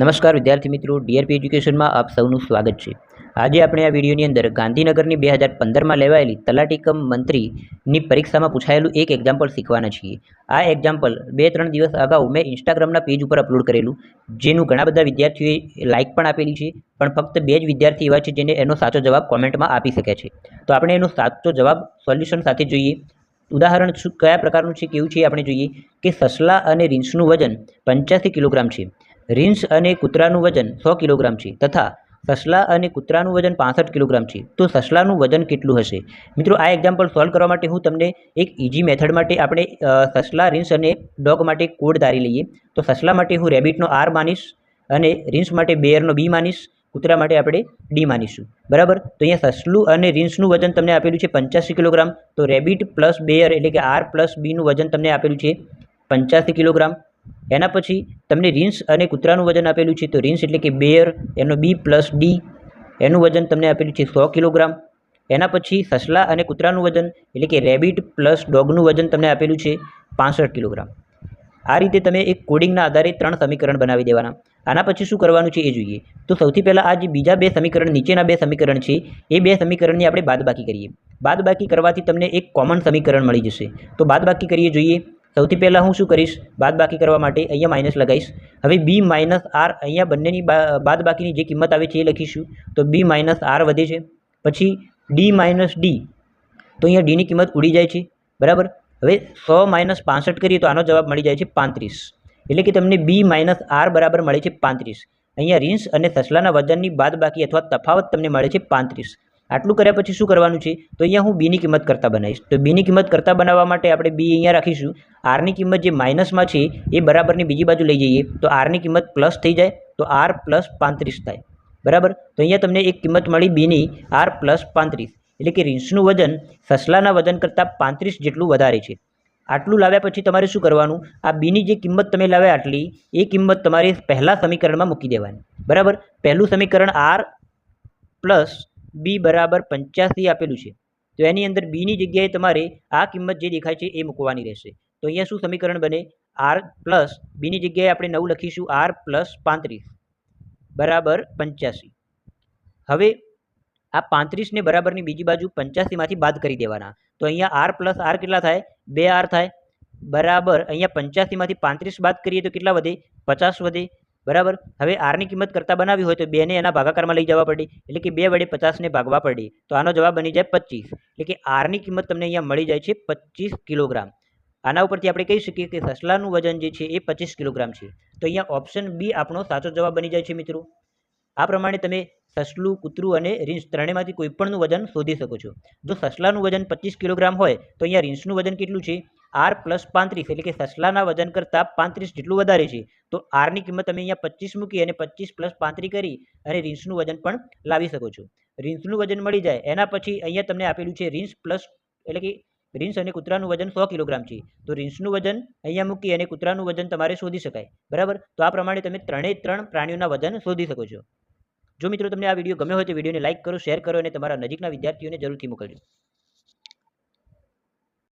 નમસ્કાર વિદ્યાર્થી મિત્રો, ડીઆરપી એજ્યુકેશનમાં આપ સૌનું સ્વાગત છે. આજે આપણે આ વિડીયોની અંદર ગાંધીનગરની બે હજાર પંદરમાં લેવાયેલી તલાટીકમ મંત્રીની પરીક્ષામાં પૂછાયેલું એક એક્ઝામ્પલ શીખવાના છીએ. આ એક્ઝામ્પલ બે ત્રણ દિવસ અગાઉ મેં ઇન્સ્ટાગ્રામના પેજ ઉપર અપલોડ કરેલું, જેનું ઘણા બધા વિદ્યાર્થીઓએ લાઇક પણ આપેલી છે, પણ ફક્ત બે જ વિદ્યાર્થી એવા છે જેને એનો સાચો જવાબ કોમેન્ટમાં આપી શકે છે. તો આપણે એનો સાચો જવાબ સોલ્યુશન સાથે જોઈએ. ઉદાહરણ કયા પ્રકારનું છે, કેવું છે આપણે જોઈએ કે સસલા અને રીંછનું વજન પંચ્યાસી કિલોગ્રામ છે. રીંછ અને કૂતરાનું વજન સો કિલોગ્રામ છે તથા સસલા અને કૂતરાનું વજન પાસઠ કિલોગ્રામ છે. તો સસલાનું વજન કેટલું હશે? મિત્રો, આ એક્ઝામ્પલ સોલ્વ કરવા માટે હું તમને એક ઇઝી મેથડ માટે આપણે સસલા, રીંછ અને ડોગ માટે કોડ ધારી લઈએ. તો સસલા માટે હું રેબિટનો આર માનીશ અને રીંછ માટે બેયરનો બી માનીશ, કૂતરા માટે આપણે ડી માનીશું. બરાબર? તો અહીંયા સસલું અને રીંછનું વજન તમને આપેલું છે પંચ્યાસી કિલોગ્રામ. તો રેબિટ પ્લસ બેયર એટલે કે આર પ્લસ બીનું વજન તમને આપેલું છે પંચ્યાસી કિલોગ્રામ. એના પછી તમને રિન્સ અને કૂતરાનું વજન આપેલું છે, તો રિન્સ એટલે કે બેયર, એનો બી પ્લસ ડી, એનું વજન તમને આપેલું છે સો કિલોગ્રામ. એના પછી સસલા અને કૂતરાનું વજન એટલે કે રેબિટ પ્લસ ડોગનું વજન તમને આપેલું છે પાસઠ કિલોગ્રામ. આ રીતે તમે એક કોડિંગના આધારે ત્રણ સમીકરણ બનાવી દેવાના. આના પછી શું કરવાનું છે એ જોઈએ. તો સૌથી પહેલાં આ જે બીજા બે સમીકરણ, નીચેના બે સમીકરણ છે, એ બે સમીકરણની આપણે બાદબાકી કરીએ. બાદબાકી કરવાથી તમને એક કોમન સમીકરણ મળી જશે. તો બાદબાકી કરીએ, જોઈએ. સૌથી પહેલાં હું શું કરીશ? બાદબાકી કરવા માટે અહીંયા માઇનસ લગાવીશ. હવે બી માઇનસ આર અહીંયા બંનેની બાદબાકીની જે કિંમત આવે છે એ લખીશું. તો બી માઇનસ આર વધે છે. પછી ડી માઇનસ ડી તો અહીંયા ડીની કિંમત ઉડી જાય છે. બરાબર? હવે સો માઇનસ પાસઠ કરીએ તો આનો જવાબ મળી જાય છે પાંત્રીસ. એટલે કે તમને બી માઇનસ આર બરાબર મળે છે પાંત્રીસ. અહીંયા રીંસ અને સસલાના વજનની બાદબાકી અથવા તફાવત તમને મળે છે પાંત્રીસ. આટલું કર્યા પછી શું કરવાનું છે? તો અહીંયા હું બીની કિંમત કરતાં બનાવીશ. તો બીની કિંમત કરતાં બનાવવા માટે આપણે બી અહીંયા રાખીશું. આરની કિંમત જે માઇનસમાં છે, એ બરાબરની બીજી બાજુ લઈ જઈએ. તો આરની કિંમત પ્લસ થઈ જાય, તો આર પ્લસ પાંત્રીસ થાય. બરાબર? તો અહીંયા તમને એક કિંમત મળી બીની આર પ્લસ પાંત્રીસ. એટલે કે રીંછનું વજન સસલાના વજન કરતાં પાંત્રીસ જેટલું વધારે છે. આટલું લાવ્યા પછી તમારે શું કરવાનું? આ બીની જે કિંમત તમે લાવ્યા આટલી, એ કિંમત તમારે પહેલાં સમીકરણમાં મૂકી દેવાની. બરાબર? પહેલું સમીકરણ આર પ્લસ બી બરાબર પંચ્યાસી આપેલું છે. તો એની અંદર બીની જગ્યાએ તમારે આ કિંમત જે દેખાય છે એ મૂકવાની રહેશે. તો અહીંયા શું સમીકરણ બને? આર પ્લસ બીની જગ્યાએ આપણે નવું લખીશું, આર પ્લસ પાંત્રીસ. બરાબર પંચ્યાસી. હવે આ પાંત્રીસને બરાબરની બીજી બાજુ પંચ્યાસીમાંથી બાદ કરી દેવાના. તો અહીંયા આર પ્લસ આર કેટલા થાય? બે આર થાય. બરાબર, અહીંયા પંચ્યાસીમાંથી પાંત્રીસ બાદ કરીએ તો કેટલા વધે? પચાસ વધે. બરાબર? હવે આરની કિંમત કરતાં બનાવી હોય તો બેને એના ભાગાકારમાં લઈ જવા પડે. એટલે કે બે વડે પચાસને ભાગવા પડે. તો આનો જવાબ બની જાય પચીસ. એટલે કે આરની કિંમત તમને અહીંયા મળી જાય છે પચીસ કિલોગ્રામ. આના ઉપરથી આપણે કહી શકીએ કે સસલાનું વજન જે છે એ પચીસ કિલોગ્રામ છે. તો અહીંયા ઓપ્શન બી આપણો સાચો જવાબ બની જાય છે મિત્રો. આ પ્રમાણે તમે સસલું, કૂતરું અને રીંછ ત્રણેયમાંથી કોઈપણનું વજન શોધી શકો છો. જો સસલાનું વજન પચીસ કિલોગ્રામ હોય તો અહીંયા રીંછનું વજન કેટલું છે? આર પ્લસ પાંત્રીસ એટલે કે સસલાના વજન કરતાં પાંત્રીસ જેટલું વધારે છે. તો આરની કિંમત તમે અહીંયા પચીસ મૂકી અને પચીસ પ્લસ પાંત્રીસ કરી અને રીંછનું વજન પણ લાવી શકો છો. રીંછનું વજન મળી જાય, એના પછી અહીંયા તમને આપેલું છે રીંછ પ્લસ એટલે કે રીંછ અને કૂતરાનું વજન સો કિલોગ્રામ છે. તો રીંછનું વજન અહીંયા મૂકી અને કૂતરાનું વજન તમારે શોધી શકાય. બરાબર? તો આ પ્રમાણે તમે ત્રણેય ત્રણ પ્રાણીઓના વજન શોધી શકો છો. જો મિત્રો તમને આ વીડિયો ગમ્યો હોય તો વિડીયોને લાઇક કરો, શેર કરો અને તમારા નજીકના વિદ્યાર્થીઓને જરૂરથી મોકલજો.